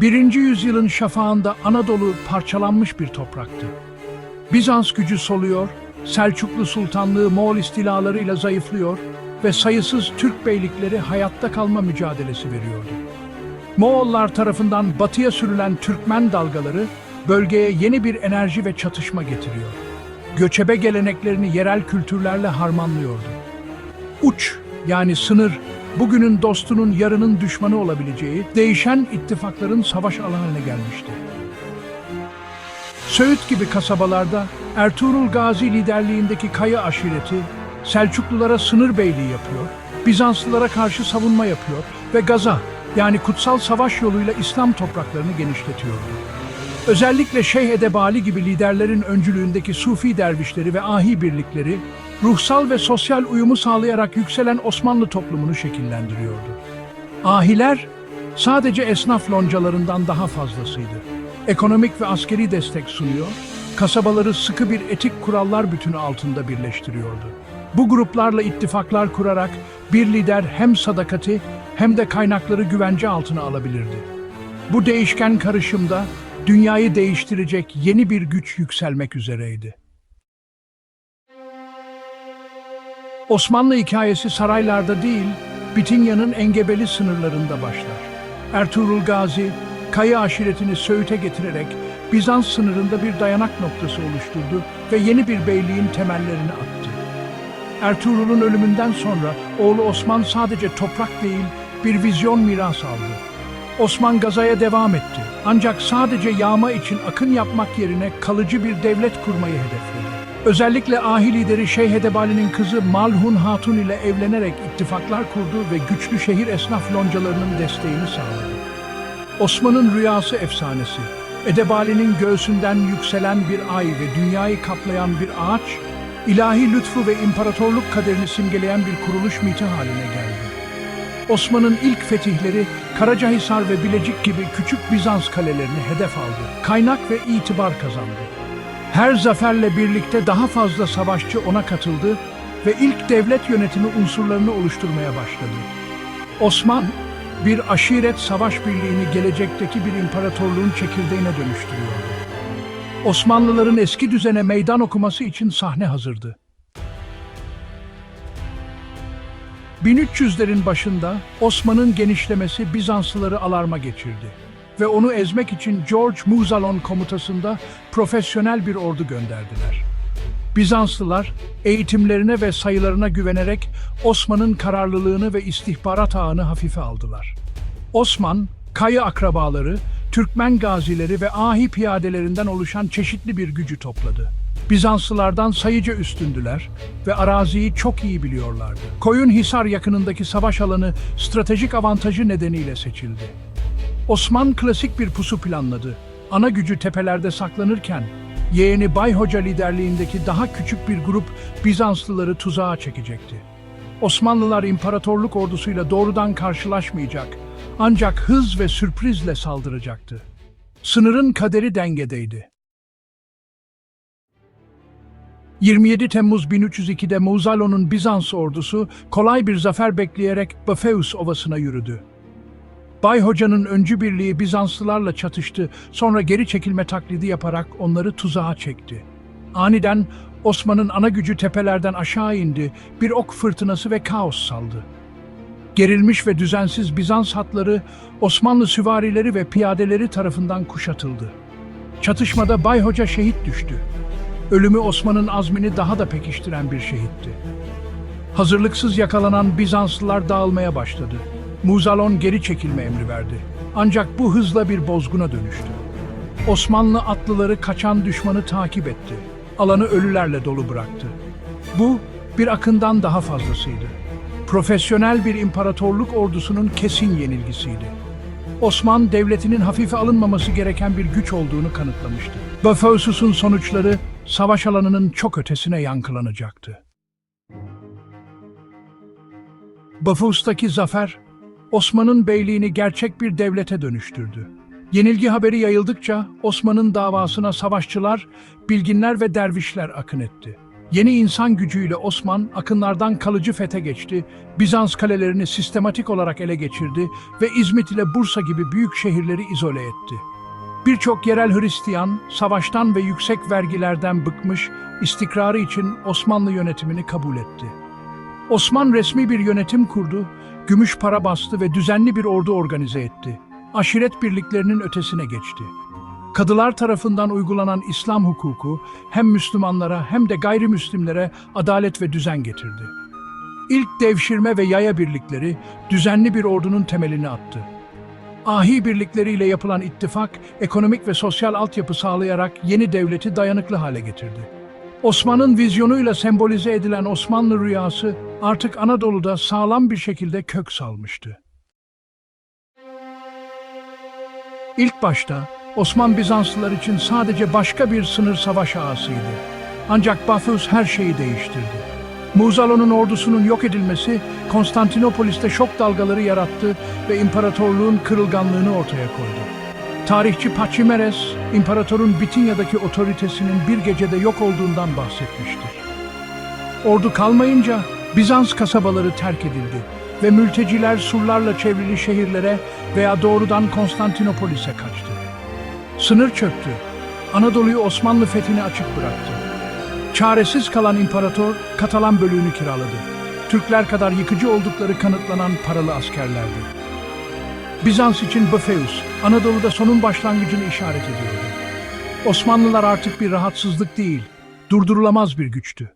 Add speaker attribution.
Speaker 1: Birinci yüzyılın şafağında Anadolu parçalanmış bir topraktı. Bizans gücü soluyor, Selçuklu Sultanlığı Moğol istilalarıyla zayıflıyor ve sayısız Türk beylikleri hayatta kalma mücadelesi veriyordu. Moğollar tarafından batıya sürülen Türkmen dalgaları bölgeye yeni bir enerji ve çatışma getiriyor. Göçebe geleneklerini yerel kültürlerle harmanlıyordu. Uç yani sınır bugünün dostunun yarının düşmanı olabileceği değişen ittifakların savaş alanı gelmişti. Söğüt gibi kasabalarda Ertuğrul Gazi liderliğindeki Kaya aşireti Selçuklulara sınır beyliği yapıyor, Bizanslılara karşı savunma yapıyor ve Gaza yani kutsal savaş yoluyla İslam topraklarını genişletiyordu. Özellikle Şeyh Edebali gibi liderlerin öncülüğündeki Sufi dervişleri ve ahi birlikleri ruhsal ve sosyal uyumu sağlayarak yükselen Osmanlı toplumunu şekillendiriyordu. Ahiler sadece esnaf loncalarından daha fazlasıydı. Ekonomik ve askeri destek sunuyor, kasabaları sıkı bir etik kurallar bütünü altında birleştiriyordu. Bu gruplarla ittifaklar kurarak bir lider hem sadakati hem de kaynakları güvence altına alabilirdi. Bu değişken karışımda dünyayı değiştirecek yeni bir güç yükselmek üzereydi. Osmanlı hikayesi saraylarda değil, Bitinya'nın engebeli sınırlarında başlar. Ertuğrul Gazi, Kaya aşiretini Söğüt'e getirerek Bizans sınırında bir dayanak noktası oluşturdu ve yeni bir beyliğin temellerini attı. Ertuğrul'un ölümünden sonra oğlu Osman sadece toprak değil, bir vizyon miras aldı. Osman Gaza'ya devam etti. Ancak sadece yağma için akın yapmak yerine kalıcı bir devlet kurmayı hedefledi. Özellikle ahi lideri Şeyh Edebali'nin kızı Malhun Hatun ile evlenerek ittifaklar kurdu ve güçlü şehir esnaf loncalarının desteğini sağladı. Osman'ın rüyası efsanesi, Edebali'nin göğsünden yükselen bir ay ve dünyayı kaplayan bir ağaç, ilahi lütfu ve imparatorluk kaderini simgeleyen bir kuruluş miti haline geldi. Osman'ın ilk fetihleri Karacahisar ve Bilecik gibi küçük Bizans kalelerini hedef aldı. Kaynak ve itibar kazandı. Her zaferle birlikte daha fazla savaşçı ona katıldı ve ilk devlet yönetimi unsurlarını oluşturmaya başladı. Osman, bir aşiret savaş birliğini gelecekteki bir imparatorluğun çekirdeğine dönüştürüyordu. Osmanlıların eski düzene meydan okuması için sahne hazırdı. 1300'lerin başında Osman'ın genişlemesi Bizanslıları alarma geçirdi ve onu ezmek için George Muzalon komutasında profesyonel bir ordu gönderdiler. Bizanslılar eğitimlerine ve sayılarına güvenerek Osman'ın kararlılığını ve istihbarat ağını hafife aldılar. Osman, Kayı akrabaları, Türkmen gazileri ve ahi piyadelerinden oluşan çeşitli bir gücü topladı. Bizanslılardan sayıca üstündüler ve araziyi çok iyi biliyorlardı. Koyunhisar yakınındaki savaş alanı stratejik avantajı nedeniyle seçildi. Osman klasik bir pusu planladı. Ana gücü tepelerde saklanırken yeğeni Bay Hoca liderliğindeki daha küçük bir grup Bizanslıları tuzağa çekecekti. Osmanlılar imparatorluk ordusuyla doğrudan karşılaşmayacak ancak hız ve sürprizle saldıracaktı. Sınırın kaderi dengedeydi. 27 Temmuz 1302'de Muzzalo'nun Bizans ordusu kolay bir zafer bekleyerek Bafeus Ovası'na yürüdü. Bay Hoca'nın öncü birliği Bizanslılarla çatıştı, sonra geri çekilme taklidi yaparak onları tuzağa çekti. Aniden Osman'ın ana gücü tepelerden aşağı indi, bir ok fırtınası ve kaos saldı. Gerilmiş ve düzensiz Bizans hatları Osmanlı süvarileri ve piyadeleri tarafından kuşatıldı. Çatışmada Bay Hoca şehit düştü. Ölümü Osman'ın azmini daha da pekiştiren bir şehitti. Hazırlıksız yakalanan Bizanslılar dağılmaya başladı. Muzalon geri çekilme emri verdi. Ancak bu hızla bir bozguna dönüştü. Osmanlı atlıları kaçan düşmanı takip etti. Alanı ölülerle dolu bıraktı. Bu bir akından daha fazlasıydı. Profesyonel bir imparatorluk ordusunun kesin yenilgisiydi. Osman devletinin hafife alınmaması gereken bir güç olduğunu kanıtlamıştı. Bafösus'un sonuçları savaş alanının çok ötesine yankılanacaktı. Bafus'taki zafer, Osman'ın beyliğini gerçek bir devlete dönüştürdü. Yenilgi haberi yayıldıkça Osman'ın davasına savaşçılar, bilginler ve dervişler akın etti. Yeni insan gücüyle Osman akınlardan kalıcı fete geçti, Bizans kalelerini sistematik olarak ele geçirdi ve İzmit ile Bursa gibi büyük şehirleri izole etti. Birçok yerel Hristiyan, savaştan ve yüksek vergilerden bıkmış, istikrarı için Osmanlı yönetimini kabul etti. Osman resmi bir yönetim kurdu, gümüş para bastı ve düzenli bir ordu organize etti. Aşiret birliklerinin ötesine geçti. Kadılar tarafından uygulanan İslam hukuku hem Müslümanlara hem de gayrimüslimlere adalet ve düzen getirdi. İlk devşirme ve yaya birlikleri düzenli bir ordunun temelini attı. Ahi birlikleriyle yapılan ittifak, ekonomik ve sosyal altyapı sağlayarak yeni devleti dayanıklı hale getirdi. Osman'ın vizyonuyla sembolize edilen Osmanlı rüyası artık Anadolu'da sağlam bir şekilde kök salmıştı. İlk başta Osman Bizanslılar için sadece başka bir sınır savaş ağasıydı. Ancak Bafus her şeyi değiştirdi. Muğzalo'nun ordusunun yok edilmesi Konstantinopolis'te şok dalgaları yarattı ve imparatorluğun kırılganlığını ortaya koydu. Tarihçi Pachimeres, imparatorun Bitinya'daki otoritesinin bir gecede yok olduğundan bahsetmiştir. Ordu kalmayınca Bizans kasabaları terk edildi ve mülteciler surlarla çevrili şehirlere veya doğrudan Konstantinopolis'e kaçtı. Sınır çöktü. Anadolu'yu Osmanlı fethine açık bıraktı. Çaresiz kalan imparator Katalan bölüğünü kiraladı. Türkler kadar yıkıcı oldukları kanıtlanan paralı askerlerdi. Bizans için Böfeus, Anadolu'da sonun başlangıcını işaret ediyordu. Osmanlılar artık bir rahatsızlık değil, durdurulamaz bir güçtü.